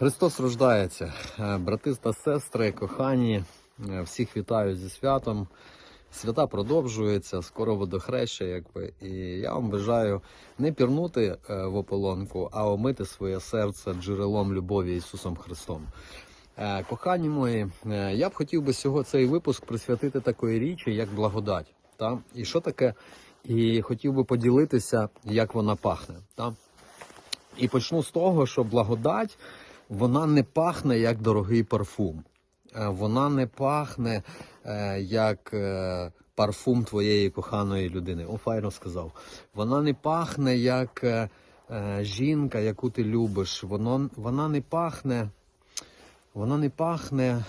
Христос рождається, Е, брати та сестри, кохані, е, всіх вітаю зі святом. Свята продовжуються, скоро водохреща, якби. І я вам бажаю не пірнути е, в ополонку, а омити своє серце джерелом любові Ісусом Христом. Кохані мої, я б хотів би сього цей випуск присвятити такої річі, як благодать. Та? І що таке? І хотів би поділитися, як вона пахне. Та? І почну з того, що благодать вона не пахне як дорогий парфум. Е, Вона не пахне е, як е, парфум твоєї коханої людини. О, файно сказав. Вона не пахне як жінка, яку ти любиш. Воно, вона не пахне, вона не пахне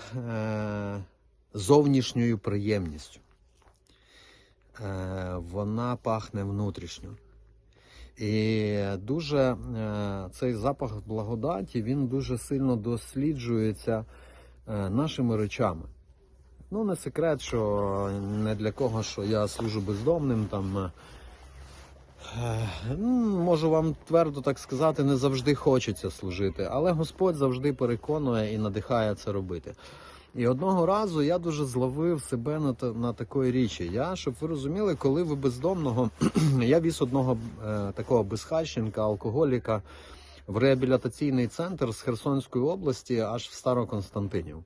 зовнішньою приємністю. Вона пахне внутрішньо. І дуже е, цей запах благодаті він дуже сильно досліджується е, нашими речами. Ну, не секрет, що не для кого, що я служу бездомним. Там, е, можу вам твердо так сказати, не завжди хочеться служити, але Господь завжди переконує і надихає це робити. І одного разу я дуже зловив себе на, на такої річі. Я, щоб ви розуміли, коли ви бездомного, я віз одного е, такого безхащенка, алкоголіка в реабілітаційний центр з Херсонської області аж в Староконстантинів.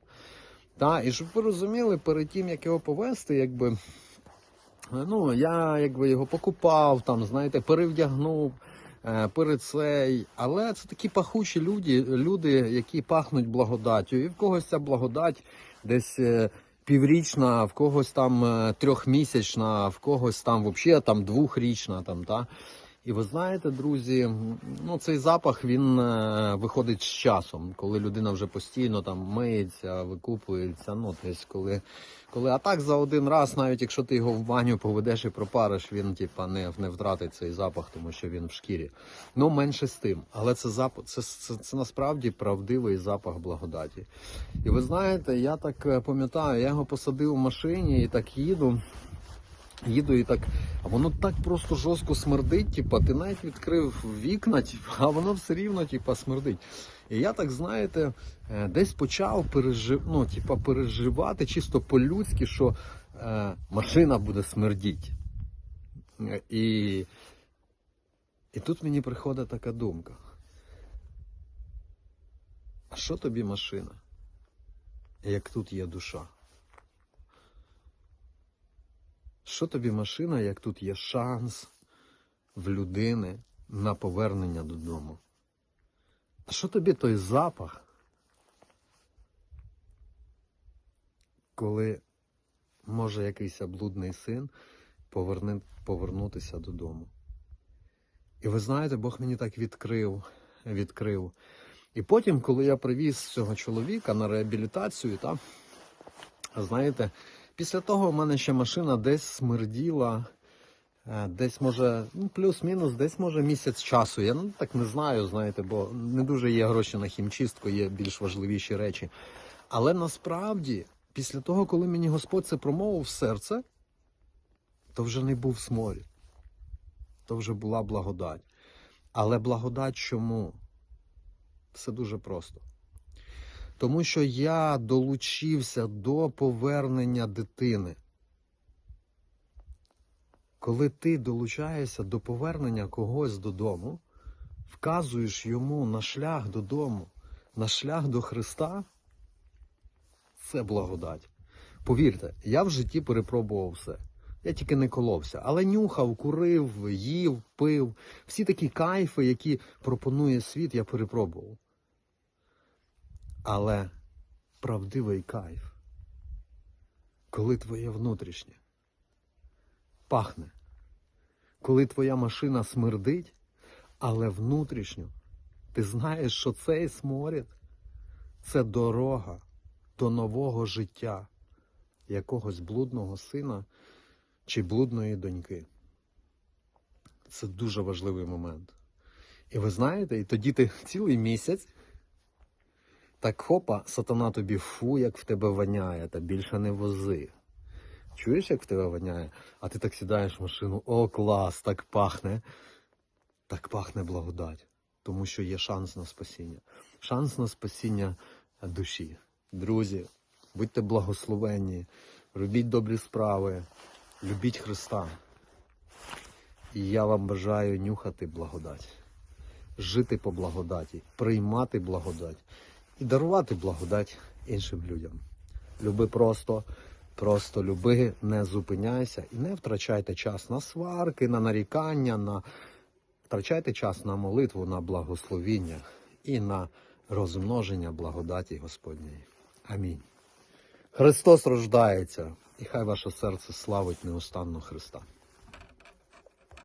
Та, і щоб ви розуміли, перед тим як його повезти, якби. Ну, я якби його покупав, там, знаєте, перевдягнув е, перед цей. Але це такі пахучі люди, люди, які пахнуть благодаттю. І в когось ця благодать десь е, піврічна, в когось там е, трьохмісячна, в когось там взагалі там двохрічна. Там, та? І ви знаєте, друзі, ну цей запах він е, виходить з часом, коли людина вже постійно там миється, викупується. Ну, тобто, коли, коли а так за один раз, навіть якщо ти його в баню поведеш і пропариш, він типа не, не втратить цей запах, тому що він в шкірі. Ну менше з тим. Але це запах, це, це, це насправді правдивий запах благодаті. І ви знаєте, я так е, пам'ятаю, я його посадив в машині і так їду. Їду і так, а воно так просто жорстко смердить, типа, ти навіть відкрив вікна, типа, а воно все рівно типа, смердить. І я так, знаєте, е, десь почав пережив, ну, типа, переживати чисто по-людськи, що е, машина буде смердіти. Е, І, і тут мені приходить така думка. А що тобі машина? Як тут є душа? Що тобі машина, як тут є шанс в людини на повернення додому? А що тобі той запах, коли може якийсь облудний син поверни, повернутися додому? І ви знаєте, Бог мені так відкрив, відкрив. І потім, коли я привіз цього чоловіка на реабілітацію, та, знаєте, Після того в мене ще машина десь смерділа, е, десь може, ну, плюс-мінус, десь може місяць часу. Я ну, так не знаю, знаєте, бо не дуже є гроші на хімчистку, є більш важливіші речі. Але насправді, після того, коли мені Господь це промовив в серце, то вже не був сморід, то вже була благодать. Але благодать чому? Все дуже просто. Тому що я долучився до повернення дитини. Коли ти долучаєшся до повернення когось додому, вказуєш йому на шлях додому, на шлях до Христа, це благодать. Повірте, я в житті перепробував все. Я тільки не коловся, але нюхав, курив, їв, пив. Всі такі кайфи, які пропонує світ, я перепробував. Але правдивий кайф, коли твоє внутрішнє пахне, коли твоя машина смердить, але внутрішньо ти знаєш, що цей сморід це дорога до нового життя якогось блудного сина чи блудної доньки. Це дуже важливий момент. І ви знаєте, і тоді ти цілий місяць. Так хопа, сатана тобі фу, як в тебе воняє, та більше не вози. Чуєш, як в тебе воняє? А ти так сідаєш в машину, о, клас, так пахне. Так пахне благодать. тому що є шанс на спасіння. Шанс на спасіння душі. Друзі, будьте благословенні, робіть добрі справи, любіть Христа. І я вам бажаю нюхати благодать, жити по благодаті, приймати благодать і дарувати благодать іншим людям. Люби просто, просто люби, не зупиняйся і не втрачайте час на сварки, на нарікання, на втрачайте час на молитву, на благословіння і на розмноження благодаті Господньої. Амінь. Христос рождається, і хай ваше серце славить неустанно Христа.